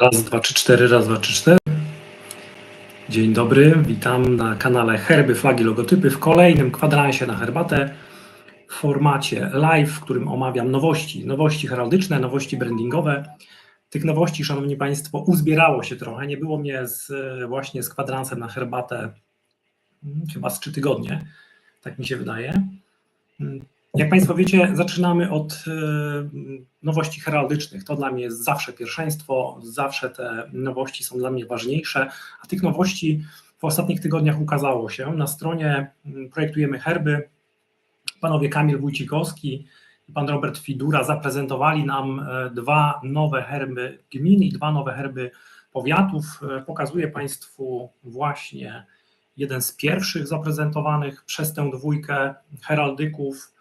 Raz, dwa, trzy, cztery, raz, dwa, trzy, cztery. Dzień dobry, witam na kanale Herby, Flagi, Logotypy w kolejnym kwadransie na herbatę w formacie live, w którym omawiam nowości, nowości heraldyczne, nowości brandingowe. Tych nowości, Szanowni Państwo, uzbierało się trochę. Nie było mnie z, właśnie z kwadransem na herbatę mm, chyba z trzy tygodnie, tak mi się wydaje. Jak Państwo wiecie, zaczynamy od e, nowości heraldycznych. To dla mnie jest zawsze pierwszeństwo, zawsze te nowości są dla mnie ważniejsze, a tych nowości w ostatnich tygodniach ukazało się. Na stronie mm, projektujemy herby. Panowie Kamil Wójcikowski i pan Robert Fidura zaprezentowali nam e, dwa nowe herby gmin i dwa nowe herby powiatów. E, Pokazuję Państwu właśnie jeden z pierwszych zaprezentowanych przez tę dwójkę heraldyków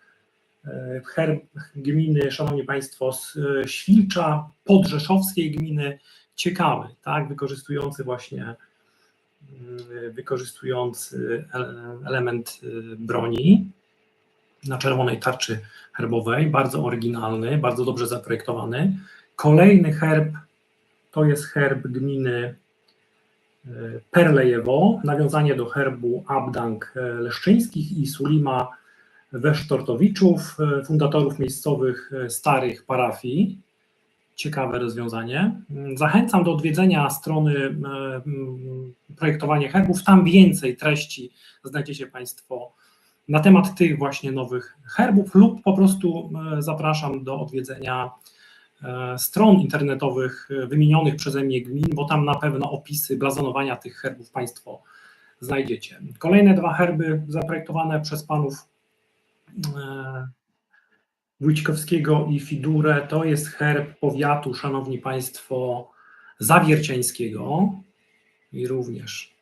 herb gminy, szanowni państwo, z e, Świlcza, podrzeszowskiej gminy, ciekawy, tak, wykorzystujący właśnie mm, wykorzystujący ele- element y, broni na czerwonej tarczy herbowej, bardzo oryginalny, bardzo dobrze zaprojektowany. Kolejny herb to jest herb gminy Perlejewo, nawiązanie do herbu Abdank e, Leszczyńskich i Sulima Wesztortowiczów, e, fundatorów miejscowych e, starych parafii. Ciekawe rozwiązanie. Zachęcam do odwiedzenia strony e, mm, projektowanie herbów. Tam więcej treści znajdziecie Państwo na temat tych właśnie nowych herbów, lub po prostu zapraszam do odwiedzenia stron internetowych wymienionych przeze mnie gmin, bo tam na pewno opisy blazonowania tych herbów Państwo znajdziecie. Kolejne dwa herby zaprojektowane przez panów Wójcikowskiego i Fidurę to jest herb powiatu, szanowni państwo, zawierciańskiego i również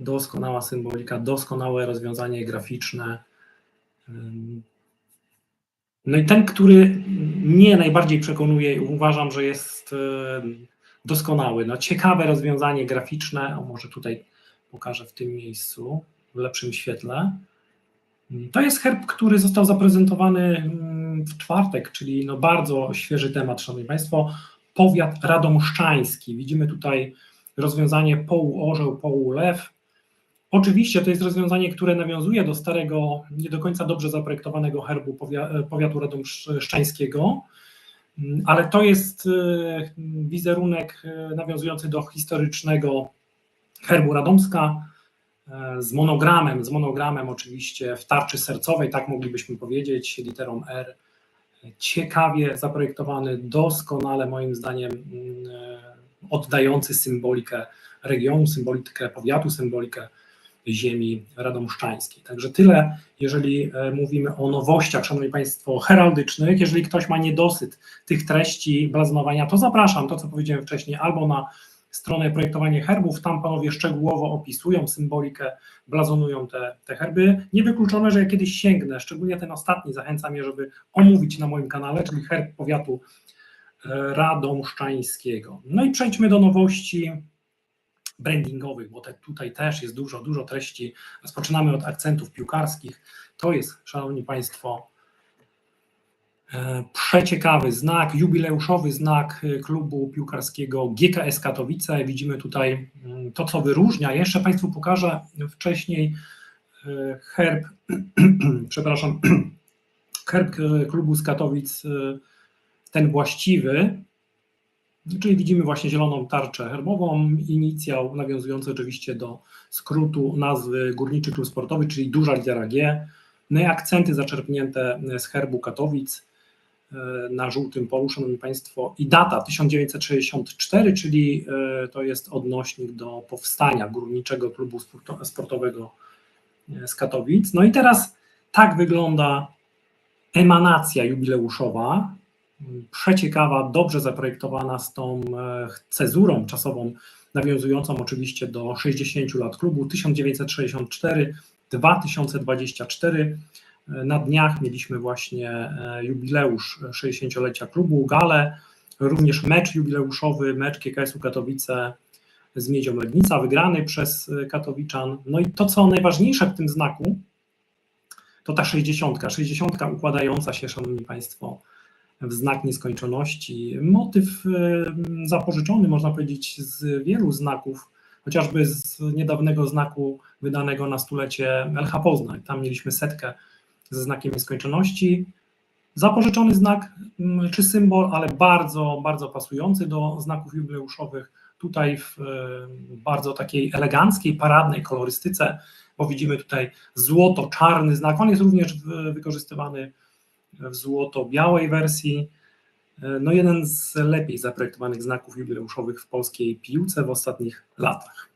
doskonała symbolika, doskonałe rozwiązanie graficzne. Ym, No i ten, który mnie najbardziej przekonuje uważam, że jest ym, doskonały. No, ciekawe rozwiązanie graficzne, o może tutaj pokażę w tym miejscu, w lepszym świetle. To jest herb, który został zaprezentowany mm, w czwartek, czyli no bardzo świeży temat, Szanowni Państwo. Powiat radomszczański. Widzimy tutaj rozwiązanie połu orzeł, połu lew. Oczywiście to jest rozwiązanie, które nawiązuje do starego, nie do końca dobrze zaprojektowanego herbu powia- powiatu radomszczańskiego, Mm, ale to jest e, wizerunek e, nawiązujący do historycznego herbu Radomska z monogramem, z monogramem oczywiście w tarczy sercowej, tak moglibyśmy powiedzieć, literą R. Ciekawie zaprojektowany, doskonale moim zdaniem mm, e, oddający symbolikę regionu, symbolikę powiatu, symbolikę ziemi radomszczańskiej. Także tyle, jeżeli e, mówimy o nowościach, szanowni państwo, heraldycznych. Jeżeli ktoś ma niedosyt tych treści blazonowania, to zapraszam, to co powiedziałem wcześniej, albo na stronę projektowanie herbów, tam panowie szczegółowo opisują symbolikę, blazonują te, te herby. Niewykluczone, że ja kiedyś sięgnę, szczególnie ten ostatni, zachęcam je, żeby omówić na moim kanale, czyli herb powiatu e, radomszczańskiego. No i przejdźmy do nowości brandingowych, bo te, tutaj też jest dużo, dużo treści. Rozpoczynamy od akcentów piłkarskich. To jest, szanowni państwo, Przeciekawy znak, jubileuszowy znak e, klubu piłkarskiego GKS Katowice. Widzimy tutaj mm, to, co wyróżnia. Jeszcze Państwu pokażę wcześniej e, herb, przepraszam, herb e, klubu z Katowic, e, ten właściwy, czyli widzimy właśnie zieloną tarczę herbową, inicjał nawiązujący oczywiście do skrótu nazwy Górniczy Klub Sportowy, czyli duża litera G, no i akcenty zaczerpnięte z herbu Katowic e, na żółtym polu, szanowni państwo, i data 1964, czyli e, to jest odnośnik do powstania Górniczego Klubu Sporto- Sportowego e, z Katowic. No i teraz tak wygląda emanacja jubileuszowa, przeciekawa, dobrze zaprojektowana z tą e, cezurą czasową, nawiązującą oczywiście do 60 lat klubu 1964-2024. Na dniach mieliśmy właśnie e, jubileusz 60-lecia klubu, galę, również mecz jubileuszowy, mecz GKS-u Katowice z Miedzią Legnica, wygrany przez e, Katowiczan. No i to, co najważniejsze w tym znaku, to ta 60, 60 układająca się, szanowni państwo, w znak nieskończoności. Motyw e, zapożyczony, można powiedzieć, z wielu znaków, chociażby z niedawnego znaku wydanego na stulecie LH Poznań. Tam mieliśmy setkę ze znakiem nieskończoności. Zapożyczony znak mm, czy symbol, ale bardzo, bardzo pasujący do znaków jubileuszowych. Tutaj w e, bardzo takiej eleganckiej, paradnej kolorystyce, bo widzimy tutaj złoto-czarny znak. On jest również wykorzystywany w złoto-białej wersji. E, No jeden z lepiej zaprojektowanych znaków jubileuszowych w polskiej piłce w ostatnich latach.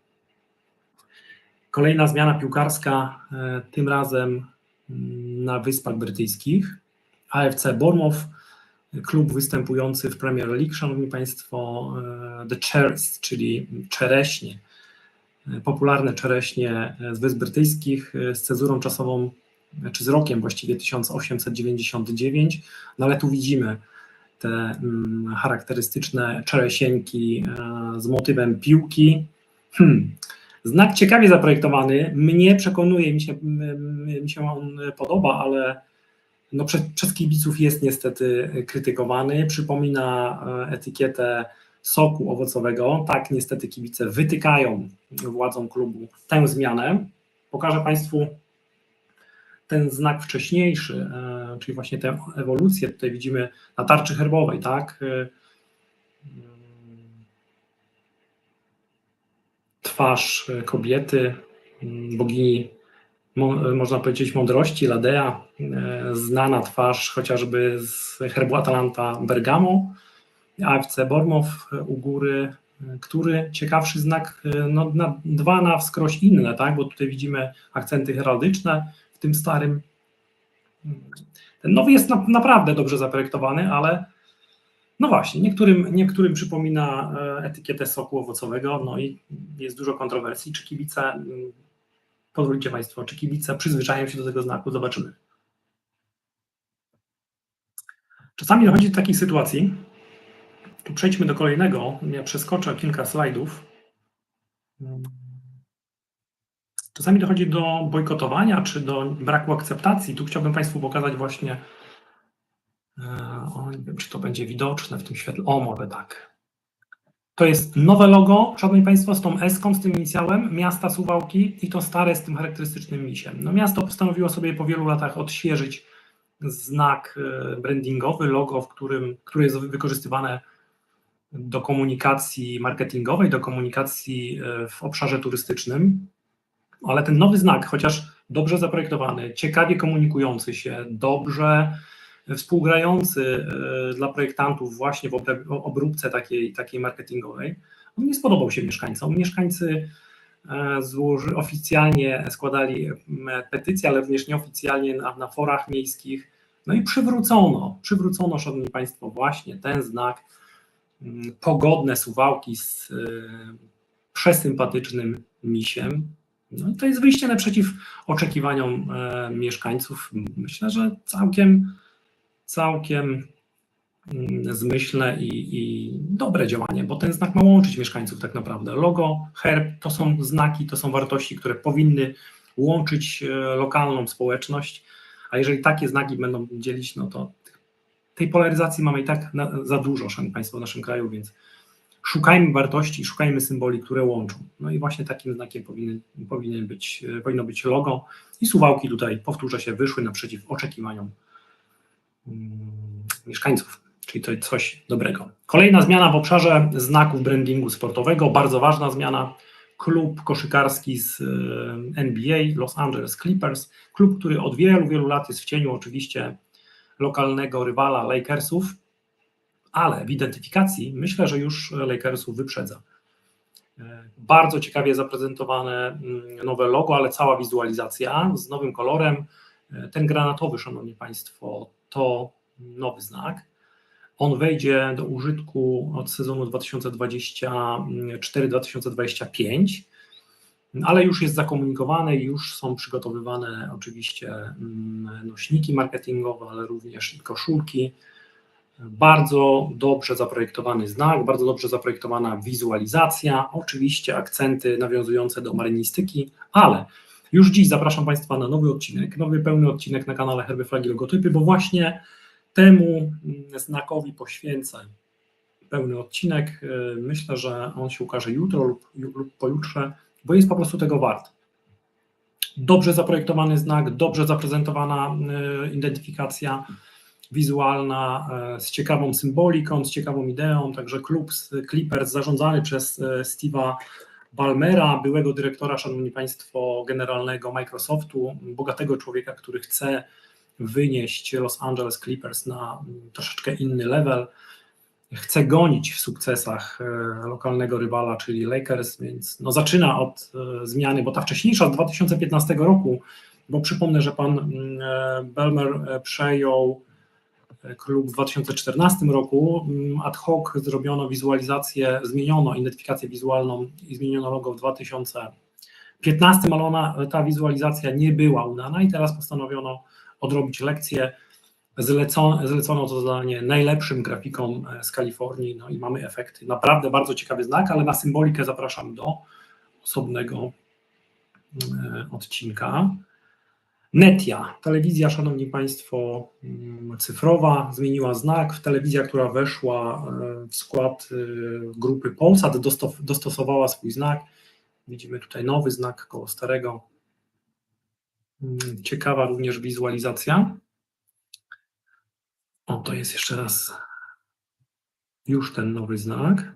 Kolejna zmiana piłkarska, e, tym razem na Wyspach Brytyjskich. AFC Bournemouth, klub występujący w Premier League, Szanowni Państwo, e, The Cherries, czyli czereśnie, e, popularne czereśnie e, z Wysp Brytyjskich z cezurą czasową, czy z rokiem właściwie 1899, no ale tu widzimy te mm, charakterystyczne czeresieńki z motywem piłki. Hmm. Znak ciekawie zaprojektowany, mnie przekonuje, mi się, m- mi się on podoba, ale no przez, przez kibiców jest niestety krytykowany. Przypomina e, etykietę soku owocowego. Tak, niestety kibice wytykają władzom klubu tę zmianę. Pokażę Państwu ten znak wcześniejszy, e, czyli właśnie tę ewolucję. Tutaj widzimy na tarczy herbowej, tak? Twarz e, kobiety, m, bogini mo- można powiedzieć, mądrości, Ladea, e, znana twarz chociażby z herbu Atalanta Bergamo, AFC e, u góry, e, który ciekawszy znak, e, no, na, dwa na wskroś inne, tak? bo tutaj widzimy akcenty heraldyczne w tym starym. Ten nowy jest na, naprawdę dobrze zaprojektowany, ale no właśnie, niektórym, niektórym przypomina e, etykietę soku owocowego, no i jest dużo kontrowersji, czy kibice mm, Pozwólcie Państwo, czy kibice przyzwyczają się do tego znaku, zobaczymy. Czasami dochodzi do takich sytuacji, tu przejdźmy do kolejnego, ja przeskoczę kilka slajdów. Czasami dochodzi do bojkotowania, czy do braku akceptacji. Tu chciałbym Państwu pokazać właśnie, nie wiem, czy to będzie widoczne w tym świetle, o, może tak. To jest nowe logo, szanowni Państwo, z tą eską, z tym inicjałem miasta Suwałki i to stare z tym charakterystycznym misiem. No miasto postanowiło sobie po wielu latach odświeżyć znak e, brandingowy, logo, w którym, które jest wykorzystywane do komunikacji marketingowej, do komunikacji e, w obszarze turystycznym. Ale ten nowy znak, chociaż dobrze zaprojektowany, ciekawie komunikujący się, dobrze współgrający e, dla projektantów właśnie w obróbce takiej, takiej marketingowej, on nie spodobał się mieszkańcom. Mieszkańcy e, złoży, oficjalnie składali petycje, ale również nieoficjalnie na, na forach miejskich. No i przywrócono, przywrócono, szanowni państwo, właśnie ten znak pogodne suwałki z e, przesympatycznym misiem. No i to jest wyjście naprzeciw oczekiwaniom mieszkańców. Myślę, że całkiem całkiem mm, zmyślne i, i dobre działanie, bo ten znak ma łączyć mieszkańców tak naprawdę. Logo, herb to są znaki, to są wartości, które powinny łączyć e, lokalną społeczność, a jeżeli takie znaki będą dzielić, no to tej polaryzacji mamy i tak za dużo, szanowni Państwo, w naszym kraju, więc szukajmy wartości, szukajmy symboli, które łączą. No i właśnie takim znakiem powinny, być, e, powinno być logo i suwałki tutaj, powtórzę się, wyszły naprzeciw oczekiwaniom mieszkańców, czyli to coś dobrego. Kolejna zmiana w obszarze znaków brandingu sportowego, bardzo ważna zmiana. Klub koszykarski z e, NBA, Los Angeles Clippers, klub, który od wielu, wielu lat jest w cieniu oczywiście lokalnego rywala Lakersów, ale w identyfikacji myślę, że już Lakersów wyprzedza. E, Bardzo ciekawie zaprezentowane mm, nowe logo, ale cała wizualizacja z nowym kolorem. E, Ten granatowy, szanowni Państwo, to nowy znak. On wejdzie do użytku od sezonu 2024-2025, ale już jest zakomunikowany i już są przygotowywane oczywiście mm, nośniki marketingowe, ale również i koszulki. Bardzo dobrze zaprojektowany znak, bardzo dobrze zaprojektowana wizualizacja, oczywiście akcenty nawiązujące do marynistyki, ale już dziś zapraszam Państwa na nowy odcinek, nowy pełny odcinek na kanale Herby Flagi Logotypy, bo właśnie temu znakowi poświęcę pełny odcinek. E, Myślę, że on się ukaże jutro lub, lub pojutrze, bo jest po prostu tego wart. Dobrze zaprojektowany znak, dobrze zaprezentowana e, identyfikacja wizualna, e, z ciekawą symboliką, z ciekawą ideą. Także klub Clippers zarządzany przez Steve'a Balmera, byłego dyrektora, szanowni państwo, generalnego Microsoftu, bogatego człowieka, który chce wynieść Los Angeles Clippers na mm, troszeczkę inny level. Chce gonić w sukcesach e, lokalnego rywala, czyli Lakers, więc no zaczyna od e, zmiany, bo ta wcześniejsza z 2015 roku, bo przypomnę, że pan mm, e, Belmer przejął klub w 2014 roku. Mm, Ad hoc zrobiono wizualizację, zmieniono identyfikację wizualną i zmieniono logo w 2015, ale ona, ta wizualizacja nie była udana i teraz postanowiono odrobić lekcję. Zlecono, zlecono to zadanie najlepszym grafikom e, z Kalifornii, no i mamy efekty. Naprawdę bardzo ciekawy znak, ale na symbolikę zapraszam do osobnego e, odcinka. Netia, telewizja, szanowni państwo, mm, cyfrowa, zmieniła znak. Telewizja, która weszła e, w skład e, grupy Polsat, dostosowała swój znak. Widzimy tutaj nowy znak koło starego. Mm, Ciekawa również wizualizacja. O, to jest jeszcze raz już ten nowy znak.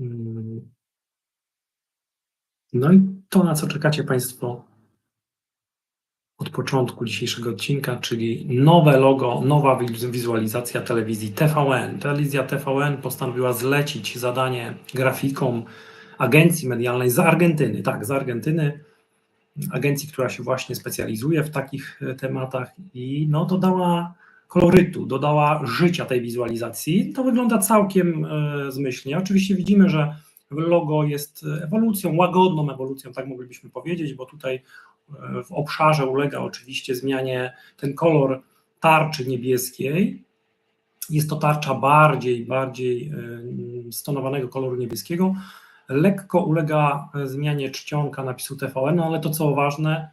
Mm. No i to, na co czekacie Państwo od początku dzisiejszego odcinka, czyli nowe logo, nowa wiz- wizualizacja telewizji TVN. Telewizja TVN postanowiła zlecić zadanie grafikom agencji medialnej z Argentyny, tak, z Argentyny, agencji, która się właśnie specjalizuje w takich e, tematach i no dodała kolorytu, dodała życia tej wizualizacji. To wygląda całkiem e, zmyślnie. Oczywiście widzimy, że logo jest ewolucją, łagodną ewolucją, tak moglibyśmy powiedzieć, bo tutaj e, w obszarze ulega oczywiście zmianie ten kolor tarczy niebieskiej. Jest to tarcza bardziej, bardziej stonowanego koloru niebieskiego. Lekko ulega e, zmianie czcionka napisu TVN, no ale to co ważne,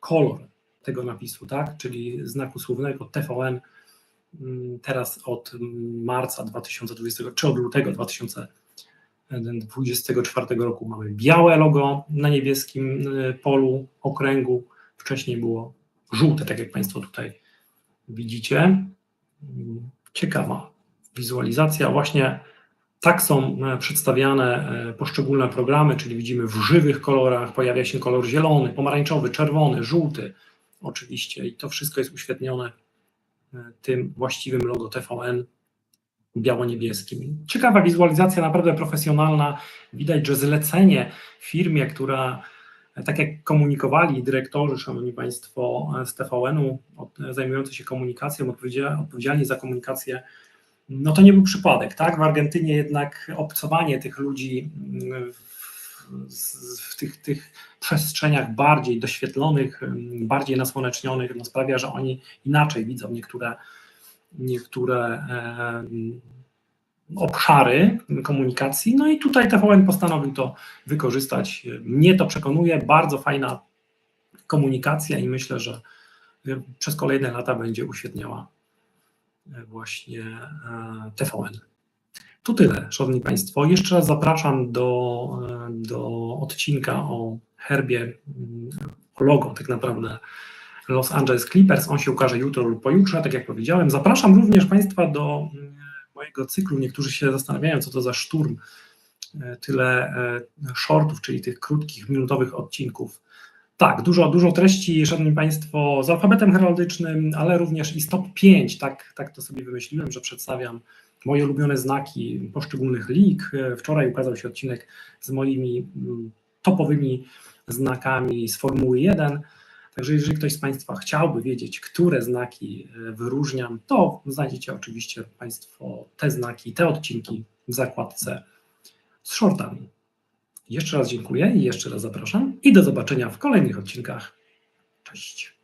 kolor tego napisu, tak? Czyli znaku słownego TVN mm, teraz od marca 2020 czy od lutego 2024 roku mamy białe logo na niebieskim y, polu okręgu. Wcześniej było żółte, tak jak Państwo tutaj widzicie. Ciekawa wizualizacja. Właśnie tak są e, przedstawiane e, poszczególne programy, czyli widzimy w żywych kolorach, pojawia się kolor zielony, pomarańczowy, czerwony, żółty, oczywiście, i to wszystko jest uświetnione e, tym właściwym logo TVN biało-niebieskim. Ciekawa wizualizacja, naprawdę profesjonalna. Widać, że zlecenie firmie, która, tak jak komunikowali dyrektorzy, szanowni państwo, e, z TVN-u, zajmujący się komunikacją, odpowiedzia- odpowiedzialni za komunikację, no to nie był przypadek, tak? W Argentynie jednak obcowanie tych ludzi mm, w tych, tych przestrzeniach bardziej doświetlonych, mm, bardziej nasłonecznionych, no sprawia, że oni inaczej widzą niektóre, niektóre e, obszary komunikacji. No i tutaj TVN postanowił to wykorzystać. Mnie to przekonuje, bardzo fajna komunikacja i myślę, że przez kolejne lata będzie uświetniała właśnie e, TVN. To tyle, Szanowni Państwo. Jeszcze raz zapraszam do, e, do odcinka o herbie, mm, o logo tak naprawdę Los Angeles Clippers. On się ukaże jutro lub pojutrze, tak jak powiedziałem. Zapraszam również Państwa do mm, mojego cyklu. Niektórzy się zastanawiają, co to za szturm. E, Tyle e, shortów, czyli tych krótkich, minutowych odcinków. Tak, dużo, dużo treści, Szanowni Państwo, z alfabetem heraldycznym, ale również i stop 5. Tak, tak to sobie wymyśliłem, że przedstawiam moje ulubione znaki poszczególnych lig. E, Wczoraj ukazał się odcinek z moimi mm, topowymi znakami z Formuły 1. Także jeżeli ktoś z Państwa chciałby wiedzieć, które znaki e, wyróżniam, to znajdziecie oczywiście Państwo te znaki, te odcinki w zakładce z shortami. Jeszcze raz dziękuję i jeszcze raz zapraszam i do zobaczenia w kolejnych odcinkach. Cześć.